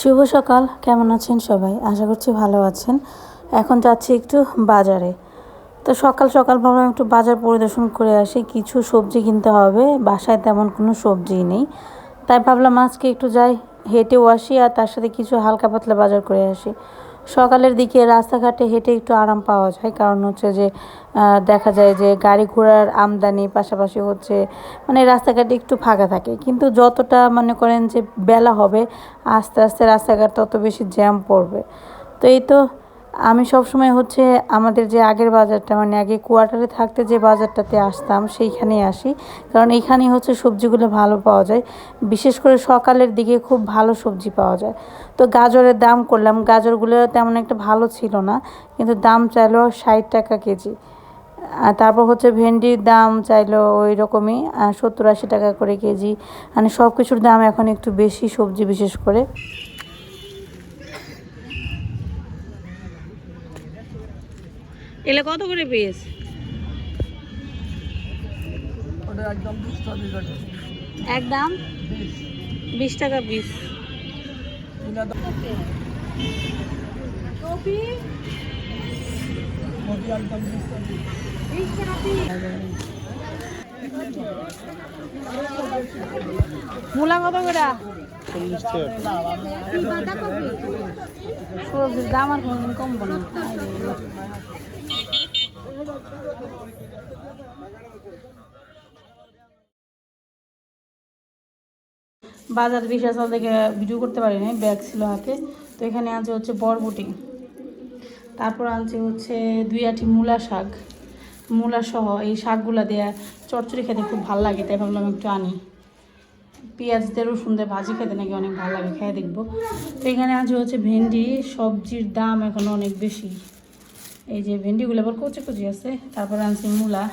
শুভ সকাল, কেমন আছেন সবাই? আশা করছি ভালো আছেন। এখন যাচ্ছি একটু বাজারে। তো সকাল সকাল ভাবলাম একটু বাজার পরিদর্শন করে আসি, কিছু সবজি কিনতে হবে। বাসায় তেমন কোনো সবজি নেই। তাই ভাবলাম আজকে একটু যাই, হেঁটেও আসি আর তার সাথে কিছু হালকা পাতলা বাজার করে আসি। সকালের দিকে রাস্তাঘাটে হেঁটে একটু আরাম পাওয়া যায়, কারণ হচ্ছে যে দেখা যায় যে গাড়ি ঘোড়ার আমদানি পাশাপাশি হচ্ছে মানে রাস্তাঘাটে একটু ফাঁকা থাকে। কিন্তু যতটা মনে করেন যে বেলা হবে, আস্তে আস্তে রাস্তাঘাট তত বেশি জ্যাম পড়বে। তো এই তো আমি সবসময় হচ্ছে আমাদের যে আগের বাজারটা মানে আগে কোয়ার্টারে থাকতে যে বাজারটাতে আসতাম, সেইখানেই আসি। কারণ এইখানেই হচ্ছে সবজিগুলো ভালো পাওয়া যায়। বিশেষ করে সকালের দিকে খুব ভালো সবজি পাওয়া যায়। তো গাজরের দাম করলাম। গাজরগুলো তেমন একটা ভালো ছিল না, কিন্তু দাম চাইলো ষাট টাকা কেজি। আর তারপর হচ্ছে ভেন্ডির দাম চাইলো ওই রকমই সত্তর আশি টাকা করে কেজি। মানে সব কিছুর দাম এখন একটু বেশি সবজি বিশেষ করে। এলে কত করে পিস ওটা একদম বিশ টাকা। বিশ। বিশ টাকা পিস মূলা কত করে? দাম আর কোনোদিন কমবো না। বাজার বিশাল সাল থেকে ভিডিও করতে পারি ব্যাগ ছিল হাতে। তো এখানে আছে হচ্ছে বরবটি। তারপর আনছি হচ্ছে দুই আটি মূলা শাক। মূলা সহ এই শাকগুলা দেয়া চচ্চড়ি খেতে খুব ভালো লাগে, তাই ভাবলাম একটু আনি। পেঁয়াজ দিয়ে রসুন দিয়ে ভাজি খেতে নাকি অনেক ভালো লাগে, খেয়ে দেখব। তো এখানে আছে হচ্ছে ভেন্ডি, সবজির দাম এখন অনেক বেশি। এই যে ভেন্ডিগুলো আবার কচি কচি আছে। তারপর আনছি মূলা।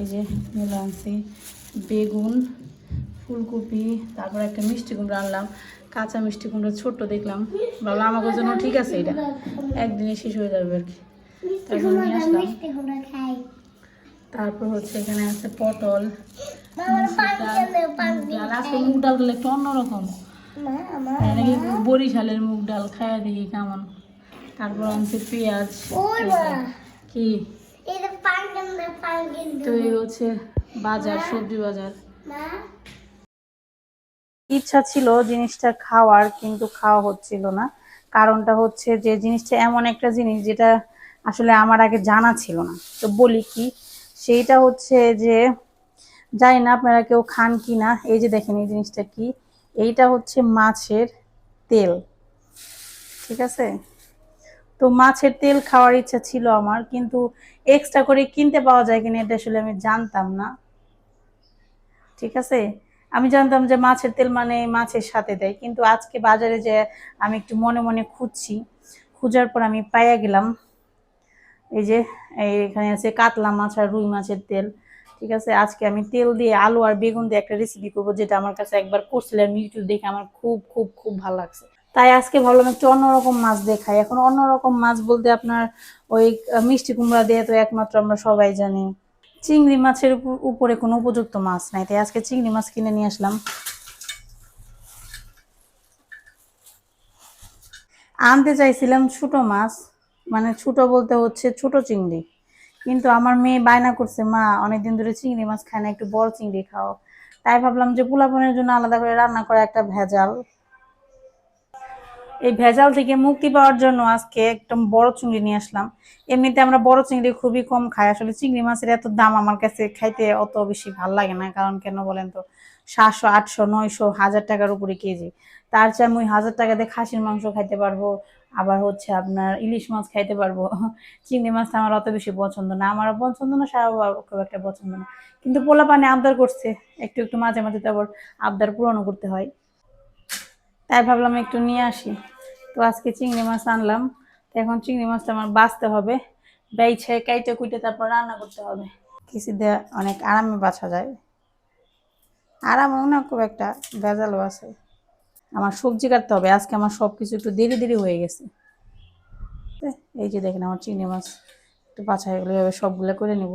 এই যে মূলা আনছি। বেগুন ফুলকপি তারপর একটা মিষ্টি কুমড়ো আনলাম। কাঁচা মিষ্টি কুমড়ো ছোট্ট দেখলাম। ভাবলাম আমাদের জন্য ঠিক আছে এটা। একদিনে শেষ হয়ে যাবে আর কি। তার নিয়ে আসলাম। তারপর হচ্ছে এখানে আছে পটল ডাল, মুগ ডাল আজকে মুগ ডাল দিলে একটু অন্যরকম। বরিশালের মুগ ডাল খাইয়া দেখি কেমন। তারপর আনছে পেঁয়াজ। কি? তো এই হচ্ছে বাজার সবজি বাজার। ইচ্ছা ছিল জিনিসটা খাওয়ার কিন্তু খাওয়া হচ্ছিল না। কারণটা হচ্ছে যে জিনিসটা এমন একটা জিনিস যেটা আসলে আমার আগে জানা ছিল না। তো বলি কি সেইটা হচ্ছে যে জানি না আপনারা কেউ খান কি না। এই যে দেখেন এই জিনিসটা কি এইটা হচ্ছে মাছের তেল। ঠিক আছে? তো মাছের তেল খাওয়ার ইচ্ছা ছিল আমার, কিন্তু এক্সট্রা করে কিনতে পাওয়া যায় কিনা এটা আসলে আমি জানতাম না। ঠিক আছে? আমি জানতাম যে মাছের তেল মানে মাছের সাথে দেয়, কিন্তু আজকে বাজারে যে আমি একটু মনে মনে খুঁজছি, খুঁজার পর আমি পাইয়া গেলাম। এই যে এখানে আছে কাতলা মাছ আর রুই মাছের তেল। ঠিক আছে? আজকে আমি তেল দিয়ে আলু আর বেগুন দিয়ে একটা রেসিপি করব, যেটা আমার কাছে একবার করছিলাম ইউটিউব দেখে আমার খুব খুব খুব ভালো লাগছে। তাই আজকে ভাবলাম একটু অন্যরকম মাছ দেখাই। এখন অন্যরকম মাছ বলতে আপনার ওই মিষ্টি কুমড়া দিয়ে তো একমাত্র আমরা সবাই জানি। চিংড়ি মাছের উপ- উপরে কোনো উপযুক্ত মাছ নাই। তাই আজকে চিংড়ি মাছ কিনে নিয়ে আসলাম। আনতে চাইছিলাম ছোট মাছ মানে ছোট বলতে হচ্ছে ছোট চিংড়ি। কিন্তু আমার মেয়ে বায়না করছে, মা, অনেকদিন ধরে চিংড়ি মাছ খায় না, একটু বড় চিংড়ি খাও। তাই ভাবলাম যে পোলাপনের জন্য আলাদা করে রান্না করা একটা ভেজাল। এই ভেজাল থেকে মুক্তি পাওয়ার জন্য আজকে একদম বড় চিংড়ি নিয়ে আসলাম। এমনিতে আমরা বড় চিংড়ি খুবই কম খাই। আসলে চিংড়ি মাছের এত দাম আমার কাছে খাইতে অত বেশি ভালো লাগে না। কারণ কেন বলেন তো? সাতশো, আটশো, নয়শো, হাজার টাকার উপরে কেজি। তার চেয়ে আমি হাজার টাকা দিয়ে খাসির মাংস খাইতে পারব। আবার হচ্ছে আপনার ইলিশ মাছ খাইতে পারব। চিংড়ি মাছটা আমার অত বেশি পছন্দ না। আমারও পছন্দ না সারা খুব একটা পছন্দ না। কিন্তু পোলা পানি আবদার করছে। একটু একটু মাঝে মাঝে তো আবার আবদার পূরণও করতে হয়। তাই ভাবলাম একটু নিয়ে আসি। তো আজকে চিংড়ি মাছ আনলাম। তো এখন চিংড়ি মাছটা আমার বাঁচতে হবে। বেইছে, কাইটে কুইটে তারপর রান্না করতে হবে। কিছু দিয়ে অনেক আরামে বাছা যায়। আরামও না খুব একটা ভেজালও আছে। আমার সবজি কাটতে হবে। আজকে আমার সব কিছু একটু দেরি দেরি হয়ে গেছে। এই যে দেখেন আমার চিংড়ি মাছ একটু বাছা হয়ে গেলে। সবগুলো করে নেব।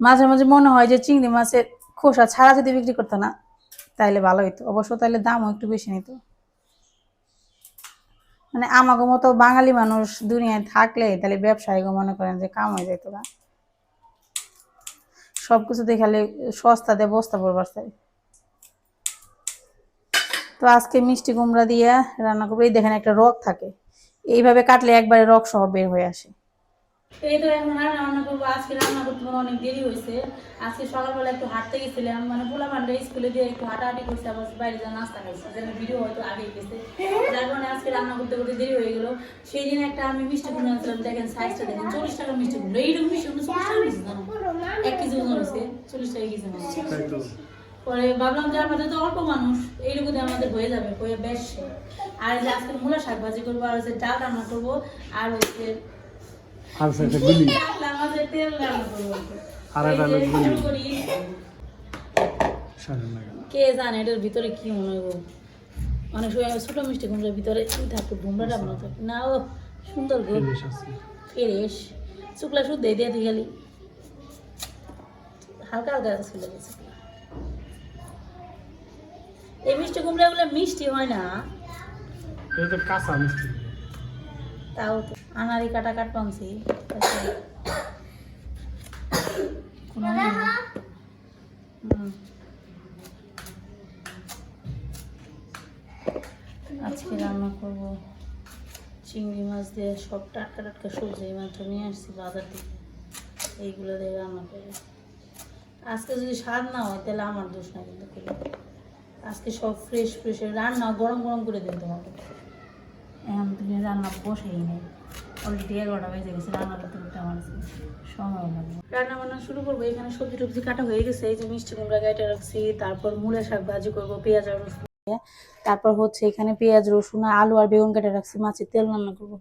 মাঝে মাঝে মনে হয় যে চিংড়ি মাছের খোসা ছাড়া যদি বিক্রি করতো না তাইলে ভালো হইতো। অবশ্য তাইলে দামও একটু বেশি নিত। মানে আমাকে মতো বাঙালি মানুষ দুনিয়ায় থাকলে তাহলে ব্যবসায়ীকে মনে করেন যে কাম হয়ে যেত না সব কিছুতে খালি সস্তাতে বস্তা পড়বার চাই। তো আজকে মিষ্টি কুমড়া দিয়ে রান্না করব। এই দেখেন একটা রক থাকে। এইভাবে কাটলে একবারে রক সহ বের হয়ে আসে। এই তো এখন রান্না করব। আজকে রান্না করতে অনেক দেরি হয়েছে। আজকে সকালবেলা একটু হাঁটতে গেছিলাম। মানে পোলা স্কুলে দিয়ে একটু হাঁটাহাঁটি করছে, আবার বাইরে যা নাস্তা যেন ভিডিও হয়তো আগে গেছে। যার কারণে আজকে রান্না করতে করতে দেরি হয়ে গেল। সেই দিন একটা আমি মিষ্টি আনছিলাম, দেখেন সাইজটা দেখেন, চল্লিশ টাকা মিষ্টি এইরকম মিষ্টি চল্লিশ টাকা মিষ্টি এক কেজি ওজন হয়েছে, চল্লিশ টাকা কেজি পরে ভাবলাম যে আমাদের তো অল্প মানুষ আমাদের হয়ে যাবে, হয়ে বেশ। আর যে আজকে মূলা শাক ভাজি করব, আর হচ্ছে ডাল রান্না করব, আর হচ্ছে গুলি। আর এই গুলি। কে জানে এটার ভিতরে কি মনে হইব অনেক সময় ছোট মিষ্টি কুমড়ার ভিতরে কি থাকতো ভুমড়াটা মনে থাকে। না ও সুন্দর গো। ফ্রেশ শুকলা শুদ্ধ দিয়ে দিয়ে গেলি হালকা হালকা ছিল এই মিষ্টি কুমড়াগুলো মিষ্টি হয় না। কাঁচা মিষ্টি। তাও তো। আনারি কাটা কাট। হুম। আজকে রান্না করব। চিংড়ি মাছ দিয়ে সব টাটকা টাটকা সবজি মাত্র নিয়ে আসছি বাজার থেকে। এইগুলো দিয়ে রান্না করব। আজকে যদি স্বাদ না হয় তাহলে আমার দোষ না কিন্তু কোনো। আজকে সব ফ্রেশ ফ্রেশ রান্না গরম গরম করে দেন তোমাকে। এখন তুমি রান্না বসেই নেই অলরেডি এগারোটা বেজে গেছে, রান্না করতে আমার রান্না বান্না শুরু করব, এখানে সবজি টবজি কাটা হয়ে গেছে, এই যে মিষ্টি কুমড়া গাইটা রাখছি, তারপর মূলা শাক ভাজি করব, পেঁয়াজ আর রসুন। তারপর হচ্ছে এখানে পেঁয়াজ, রসুন, আলু আর বেগুন কেটে রাখছি, মাছের তেল রান্না করব।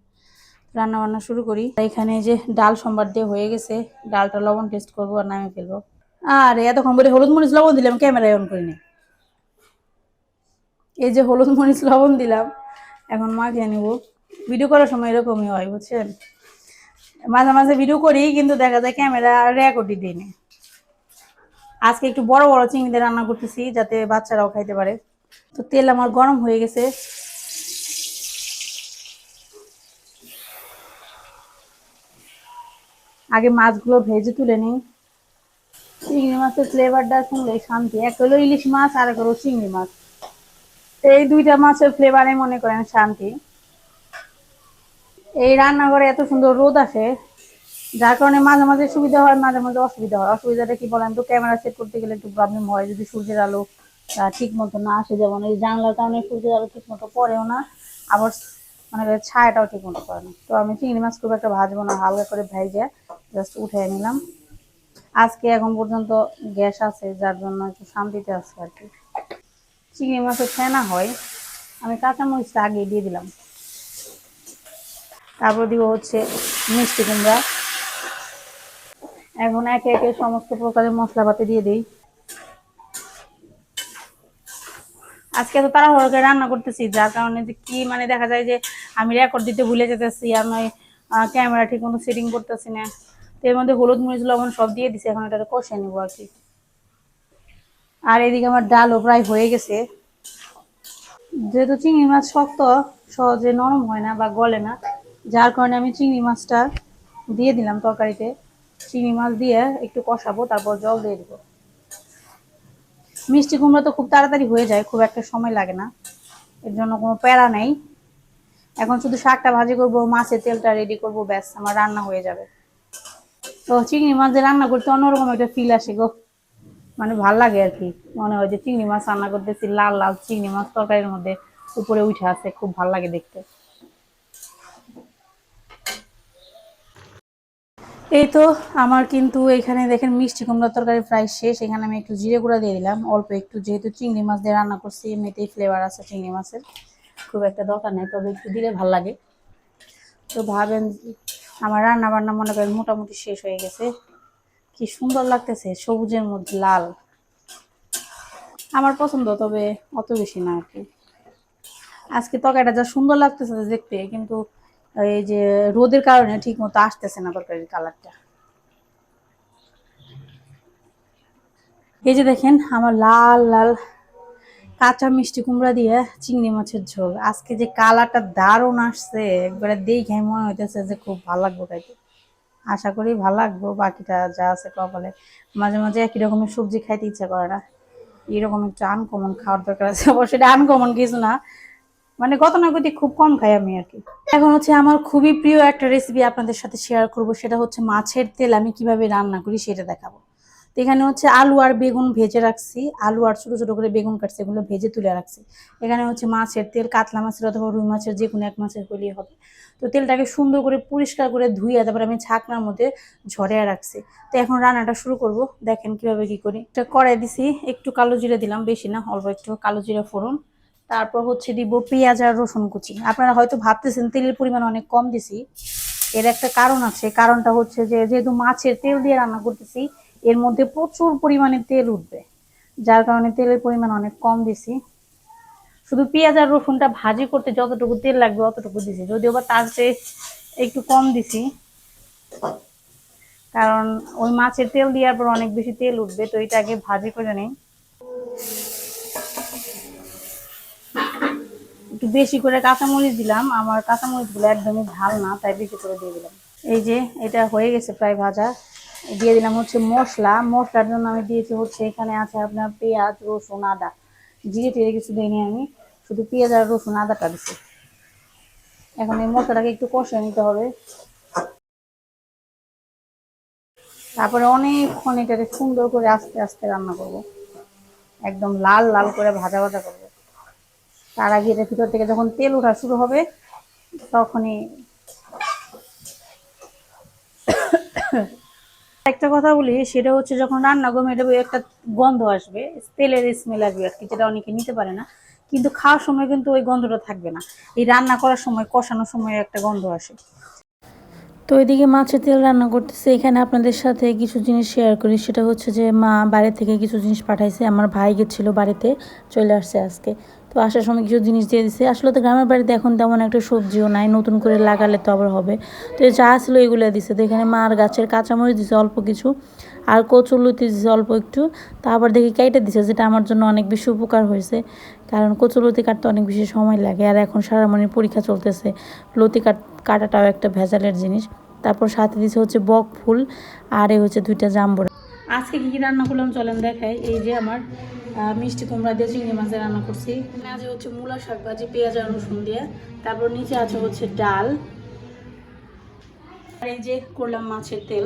রান্না বান্না শুরু করি। এখানে যে ডাল সম্বার দিয়ে হয়ে গেছে, ডালটা লবণ টেস্ট করব আর নামে ফেলব। আর, এতক্ষণ বলে হলুদ মরিচ লবণ দিলাম, ক্যামেরায় অন করিনি। এই যে হলুদ মরিচ লবণ দিলাম, এখন মাখিয়ে নেব। ভিডিও করার সময় এরকমই হয়, বুঝছেন? মাঝে মাঝে ভিডিও করি, কিন্তু দেখা যায় ক্যামেরা রেকর্ডই দিই না আজকে একটু বড় বড় চিংড়ি রান্না করতেছি, যাতে বাচ্চারাও খাইতে পারে। তো তেল আমার গরম হয়ে গেছে। আগে মাছগুলো ভেজে তুলে নিই। চিংড়ি মাছের ফ্লেভারটা শুনলে শান্তি। এক হলো ইলিশ মাছ, আর এক হলো চিংড়ি মাছ। এই দুইটা মাছের ফ্লেভারে মনে করেন শান্তি। এই রান্নাঘরে এত সুন্দর রোদ আসে, যার কারণে মাঝে মাঝে সুবিধা হয়, মাঝে মাঝে অসুবিধা হয়। অসুবিধাটা কি বলেন তো ক্যামেরা সেট করতে গেলে একটু প্রবলেম হয়। যদি সূর্যের আলো ঠিক মতো না আসে, যেমন এই জানলার কারণে সূর্যের আলো ঠিক মতো পড়েও না, আবার মানে ছায়াটাও ঠিক মতো পড়ে না। তো আমি চিংড়ি মাছ খুব একটা ভাজবো না, হালকা করে ভেজে জাস্ট উঠে নিলাম। আজকে এখন পর্যন্ত গ্যাস আছে, যার জন্য একটু শান্তিতে আছে আর কি। চিংড়ি মাছের ফেনা হয়। আমি কাঁচামরিচটা আগে দিয়ে দিলাম। তারপর দিব হচ্ছে মিষ্টি কুমড়া। এখন একে একে সমস্ত প্রকারের মশলাপাতি দিয়ে দিই। আজকে তো তারা করে রান্না করতেছি, যার কারণে যে কি মানে দেখা যায় যে আমি রেকর্ড দিতে ভুলে যেতেছি, আর নয় ক্যামেরা ঠিক মতো সেটিং করতেছি না। তো এর মধ্যে হলুদ, মরিচ, লবণ সব দিয়ে দিছি, এখন এটা কষে নেব আর কি। আর এদিকে আমার ডালও প্রায় হয়ে গেছে। যেহেতু চিংড়ি মাছ শক্ত, সহজে নরম হয় না বা গলে না যার কারণে আমি চিংড়ি মাছটা দিয়ে দিলাম তরকারিতে। চিংড়ি মাছ দিয়ে একটু কষাবো, তারপর জল দিয়ে দিব। মিষ্টি কুমড়া তো খুব তাড়াতাড়ি হয়ে যায়, খুব একটা সময় লাগে না। এর জন্য কোনো প্যারা নেই। এখন শুধু শাকটা ভাজি করব, মাছের তেলটা রেডি করব, ব্যাস, আমার রান্না হয়ে যাবে। তো চিংড়ি মাছ দিয়ে রান্না করতে অন্যরকম একটা ফিল আসে গো। মানে ভালো লাগে আর কি। মনে হয় যে চিংড়ি মাছ রান্না করতেছি, লাল লাল চিংড়ি মাছ তরকারির মধ্যে উপরে উঠে আছে, খুব ভালো লাগে দেখতে। এই তো আমার কিন্তু এখানে দেখেন মিষ্টি কুমড়ার তরকারি প্রায় শেষ। এখানে আমি একটু জিরে গুঁড়া দিয়ে দিলাম। অল্প একটু যেহেতু চিংড়ি মাছ দিয়ে রান্না করছি, এমনিতেই ফ্লেভার আছে চিংড়ি মাছের। খুব একটা দরকার নেই, তবে একটু দিলে ভালো লাগে। তো ভাবেন, আমার রান্না বান্না মনে করেন মোটামুটি শেষ হয়ে গেছে। কি সুন্দর লাগতেছে, সবুজের মধ্যে লাল। আমার পছন্দ, তবে অত বেশি না আর কি। আজকে তরকারিটা যা সুন্দর লাগতেছে দেখতে, কিন্তু এই যে রোদের কারণে ঠিক মতো আসতেছে না তরকারির কালারটা। এই যে দেখেন, আমার লাল লাল কাঁচা মিষ্টি কুমড়া দিয়ে চিংড়ি মাছের ঝোল। আজকে যে কালারটা দারুণ আসছে, একবারে দেখে মনে হইতেছে যে খুব ভালো লাগবে খাইতে। আশা করি ভালো লাগবো, বাকিটা যা আছে কপালে। মাঝে মাঝে একই রকমের সবজি খাইতে ইচ্ছা করে না। এরকম একটু আনকমন খাওয়ার দরকার আছে। অবশ্যই এটা আনকমন কিছু না। মানে গতানুগতিক খুব কম খাই আমি আর কি। এখন হচ্ছে আমার খুবই প্রিয় একটা রেসিপি আপনাদের সাথে শেয়ার করব, সেটা হচ্ছে মাছের তেল আমি কীভাবে রান্না করি সেটা দেখাবো। তো এখানে হচ্ছে আলু আর বেগুন ভেজে রাখছি। আলু আর ছোটো ছোটো করে বেগুন কাটছি, এগুলো ভেজে তুলে রাখছি। এখানে হচ্ছে মাছের তেল, কাতলা মাছের অথবা রুই মাছের যে কোনো এক মাছের হলেই হবে। তো তেলটাকে সুন্দর করে পরিষ্কার করে ধুইয়ে তারপর আমি ছাকনার মধ্যে ঝরিয়ে রাখছি। তো এখন রান্নাটা শুরু করব, দেখেন কীভাবে কি করি। একটা কড়াই দিছি, একটু কালো জিরা দিলাম, বেশি না, অল্প একটু কালো জিরা ফোড়ন। তারপর হচ্ছে দিব পেঁয়াজ আর রসুন কুচি। আপনারা হয়তো ভাবতেছেন, তেলের পরিমাণ অনেক কম দিছি। এর একটা কারণ আছে, কারণটা হচ্ছে যে, যেহেতু মাছের তেল দিয়ে রান্না করতেছি, এর মধ্যে প্রচুর পরিমাণে তেল উঠবে, যার কারণে তেলের পরিমাণ অনেক কম দিছি। শুধু পেঁয়াজ আর রসুনটা ভাজি করতে যতটুকু তেল লাগবে অতটুকু দিছি, যদিও বা তার চেয়ে একটু কম দিছি। কারণ ওই মাছের তেল দেওয়ার পর অনেক বেশি তেল উঠবে, তো এটা আগে ভাজি করে নিই। একটু বেশি করে কাঁচামরিচ দিলাম। আমার কাঁচামরিচগুলো একদমই ঝাল না, তাই বেশি করে দিয়ে দিলাম। এই যে, এটা হয়ে গেছে প্রায় ভাজা। দিয়ে দিলাম হচ্ছে মশলা। মশলার জন্য আমি দিয়েছি হচ্ছে এখানে আছে আপনার পেঁয়াজ, রসুন, আদা। জিরে টিরে কিছু দিইনি আমি, শুধু পেঁয়াজ আর রসুন আদাটা দিচ্ছি এখন এই মশলাটাকে একটু কষিয়ে নিতে হবে। তারপরে অনেকক্ষণ এটাকে সুন্দর করে আস্তে আস্তে রান্না করব। একদম লাল লাল করে ভাজা ভাজা করব। তার আগে এটার ভিতর থেকে যখন তেল ওঠা শুরু হবে, তখনই একটা কথা বলি, সেটা হচ্ছে যখন রান্না করব এটা একটা গন্ধ আসবে, তেলের স্মেল আসবে আর কি, যেটা অনেকে নিতে পারে না, কিন্তু খাওয়ার সময় কিন্তু ওই গন্ধটা থাকবে না। এই রান্না করার সময়, কষানোর সময় একটা গন্ধ আসে। তো এদিকে মাছের তেল রান্না করতেছে, এখানে আপনাদের সাথে কিছু জিনিস শেয়ার করি, সেটা হচ্ছে যে মা বাইরে থেকে কিছু জিনিস পাঠাইছে, আমার ভাই গেছিল বাড়িতে, চলে আসছে আজকে। তো আসার সময় কিছু জিনিস দিয়ে দিছে। আসলে তো গ্রামের বাড়িতে এখন তেমন একটা সবজিও নাই, নতুন করে লাগালে তো আবার হবে। তো যা ছিল এগুলো দিছে। তো এখানে মার গাছের কাঁচামরিচ দিছে অল্প কিছু, আর কচুলতি দিছে অল্প একটু। তা আবার দেখি কেটে দিছে, যেটা আমার জন্য অনেক বেশি উপকার হয়েছে। কারণ কচুলতি কাটতে অনেক বেশি সময় লাগে, আর এখন সারা সারামণির পরীক্ষা চলতেছে। লতি কাট, কাটাটাও একটা ভেজালের জিনিস। তারপর সাথে দিছে হচ্ছে বক ফুল, আর এই হচ্ছে দুইটা জাম্বুরা আজকে কি কি রান্না করলাম চলেন দেখাই। এই যে আমার মিষ্টি কুমড়া দিয়ে চিংড়ি মাছ দিয়ে রান্না করছি। আছে হচ্ছে মূলা শাক ভাজি, পেঁয়াজ আর রসুন দিয়ে। তারপর নিচে আছে হচ্ছে ডাল। আর এই যে করলাম মাছের তেল,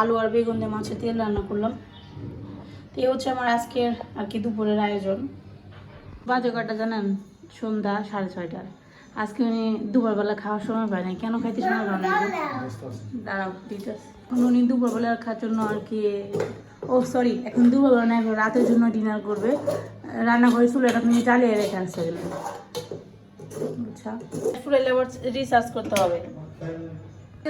আলু আর বেগুন দিয়ে মাছের তেল রান্না করলাম। তো এই হচ্ছে আমার আজকের আর কি দুপুরের আয়োজন। বাজে কটা জানেন? সন্ধ্যা সাড়ে ছয়টার আজকে উনি দুপুরবেলা খাওয়ার সময় পায় না কেন খাইতে সময় পায় না দাঁড়াও এখন উনি দুপুরবেলা খাওয়ার জন্য আর কি ও সরি এখন দুপুরবেলা না এখন রাতের জন্য ডিনার করবে। রান্না করে চুলেটা তুমি চালিয়ে রেখে আসতে আচ্ছা। চুলে আবার রিসার্চ করতে হবে।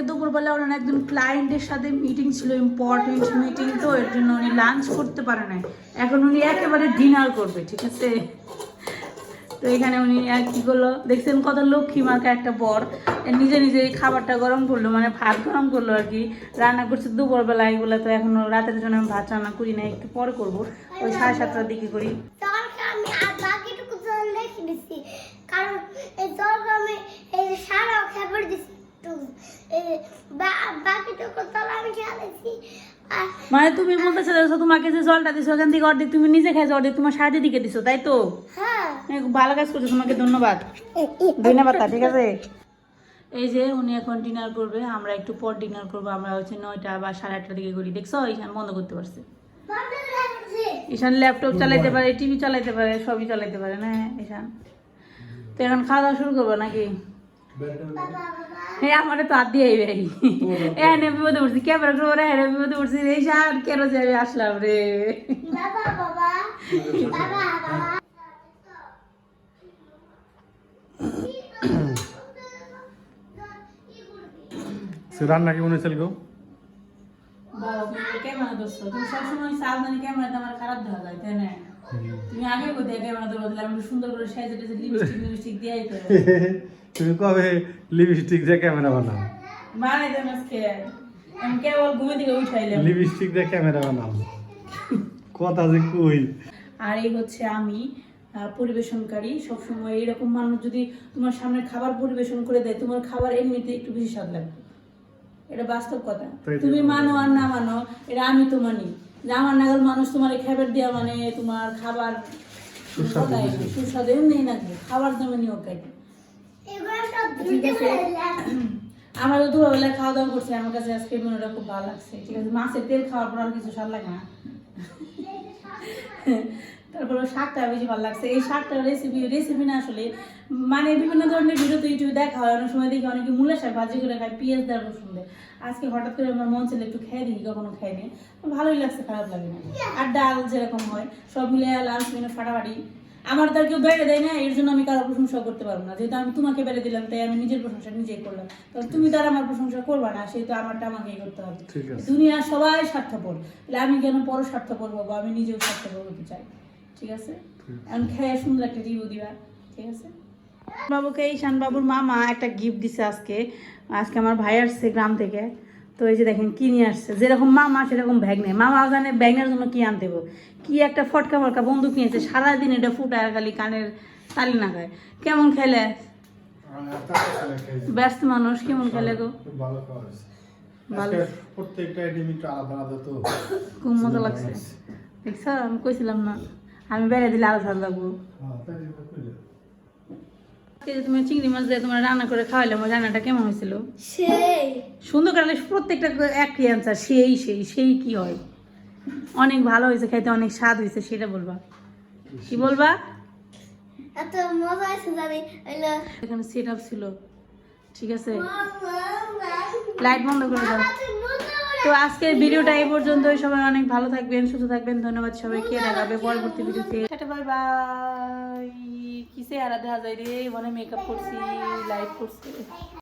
দুপুরবেলা ওনার একজন ক্লায়েন্টের সাথে মিটিং ছিল ইম্পর্টেন্ট মিটিং তো এর জন্য উনি লাঞ্চ করতে পারে নাই। এখন উনি একেবারে ডিনার করবে ঠিক আছে? তো এখানে উনি আর কি করল, দেখছেন কত লক্ষ্মী মাকে একটা বর নিজে নিজে খাবারটা গরম করল মানে ভাত গরম করল আর কি, রান্না করছে দুপুরবেলা এগুলো তো এখনও রাতের জন্য আমি ভাত রান্না করি না একটু পরে করব, ওই সাড়ে সাতটার দিকে করি। কারণ এই আমি এই সারা খেপড় দিচ্ছি বাকিটুকু জল আমি খেয়ে দিচ্ছি আর মানে তুমি বলতে চাইছো তোমাকে যে জলটা দিছো ওখান থেকে অর্ধেক তুমি নিজে খাইছো অর্ধেক তোমার সাথে দিকে দিছো তাই তো? হ্যাঁ। ভালো কাজ করছ তোমাকে ধন্যবাদ। ধন্যবাদ ঠিক আছে? এই যে উনি এখন ডিনার করবে আমরা একটু পর ডিনার করব আমরা হচ্ছে নয়টা বা সাড়ে আটটার দিকে করি দেখছ? ঈশান বন্ধ করতে পারছে। ঈশান ল্যাপটপ চালাইতে পারে টিভি চালাইতে পারে সবই চালাইতে পারে না ঈশান? তো এখন খাওয়া দাওয়া শুরু করব নাকি? আমার তো হাত দিয়ে হ্যাঁ বিপদে পড়ছি ক্যামেরা করব রে হ্যাঁ বিপদে কেন যাবে আসলাম রে বাবা সে রান্না কেমন হয়েছিল গো তুমি তো আগে কোথায় ক্যামেরা ধরো দিলে আমি একটু সুন্দর করে সাইজে লিপস্টিক লিপস্টিক দিয়ে তুমি কবে লিপস্টিক দিয়ে ক্যামেরা বানাও? বানাই দেন আজকে। আমি কেবল ঘুমে থেকে উঠাইলাম। লিপস্টিক দিয়ে ক্যামেরা বানাও। কথা যে কই? আর এই হচ্ছে আমি পরিবেশনকারী। সবসময় এরকম মানুষ যদি তোমার সামনে খাবার পরিবেশন করে দেয় তোমার খাবার এমনিতে একটু বেশি স্বাদ লাগবে এটা বাস্তব কথা। তুমি মানো আর না মানো এটা আমি তো মানি। যে আমার নাগর মানুষ তোমার খাবার দেওয়া মানে তোমার খাবার সুস্বাদু। না, এমনি লাগবে খাবার জন্য নিয়োগ কাটে এগুলো সব ঠিক ধুতে আছে। আমরা তো দুপুরবেলা খাওয়া দাওয়া করছি আমার কাছে আজকে মেনুটা খুব ভালো লাগছে। ঠিক আছে মাছের তেল খাওয়ার পর আর কিছু স্বাদ লাগে না। তারপরে শাকটা বেশি ভালো লাগছে। এই শাকটার রেসিপি রেসিপি না আসলে মানে বিভিন্ন ধরনের ভিডিও তো ইউটিউবে দেখা হয় অনেক সময় দেখি অনেকে মূলা শাক ভাজি করে খায় পেঁয়াজ দেওয়ার রসুন দেয় আজকে হঠাৎ করে আমার মন ছিল একটু খেয়ে দিই কখনো খাইনি। ভালোই লাগছে খারাপ লাগে না। আর ডাল যেরকম হয় সব মিলে লাঞ্চ মেনু ফাটাফাটি। আমার তো আর কেউ বেড়ে দেয় না এর জন্য আমি কারও প্রশংসা করতে পারব না। যেহেতু আমি তোমাকে বেড়ে দিলাম তাই আমি নিজের প্রশংসা নিজেই করলাম। কারণ তুমি তো আর আমার প্রশংসা করবা না সেই তো আমারটা আমাকেই করতে হবে। দুনিয়া সবাই স্বার্থপর। তাহলে আমি কেন পর স্বার্থপর হব? আমি নিজেও স্বার্থপর হতে চাই। ঠিক আছে? এখন খেয়ে সুন্দর একটা রিভিউ দিবা। ঠিক আছে? বাবুকে এই শান বাবুর মামা একটা গিফট দিছে আজকে। আজকে আমার ভাই আসছে গ্রাম থেকে। তো এই যে দেখেন কি নিয়ে আসছে? যেরকম মামা সেরকম ব্যাগ নেই মামা জানে ব্যাগের জন্য কি আনতে হবে কি একটা ফটকা ফটকা বন্দুক নিয়েছে সারাদিন এটা ফুটায় খালি কানের তালি না খায়। কেমন খেলে? ব্যস্ত মানুষ কেমন খেলে গো? ভালো প্রত্যেকটা একটু আলাদা আলাদা তো। খুব মজা লাগছে। দেখছ? আমি কইছিলাম না। আমি বেড়ে দিলে ভালো লাগবো হ্যাঁ, তাই এবার কইলে। আজকে যে তুমি চিংড়ি মাছ দিয়ে তোমার রান্না করে খাওয়াইলাম ওই রান্নাটা কেমন হয়েছিল? সেই। সুন্দর করে প্রত্যেকটা একই অ্যান্সার সেই সেই সেই কি হয়? অনেক ভালো হয়েছে খাইতে অনেক স্বাদ হয়েছে সেটা বলবা। কি বলবা? এত মজা আছে জানি এখানে সেট আপ ছিল। ঠিক আছে? লাইট বন্ধ করে দাও। তো আজকের ভিডিওটা এই পর্যন্তই। সবাই অনেক ভালো থাকবেন, সুস্থ থাকবেন। ধন্যবাদ সবাইকে। দেখাবে পরবর্তী ভিডিওতে। বাই কিসে আরা দেখা যায় রে? মানে মেকআপ করছি লাইভ করছি।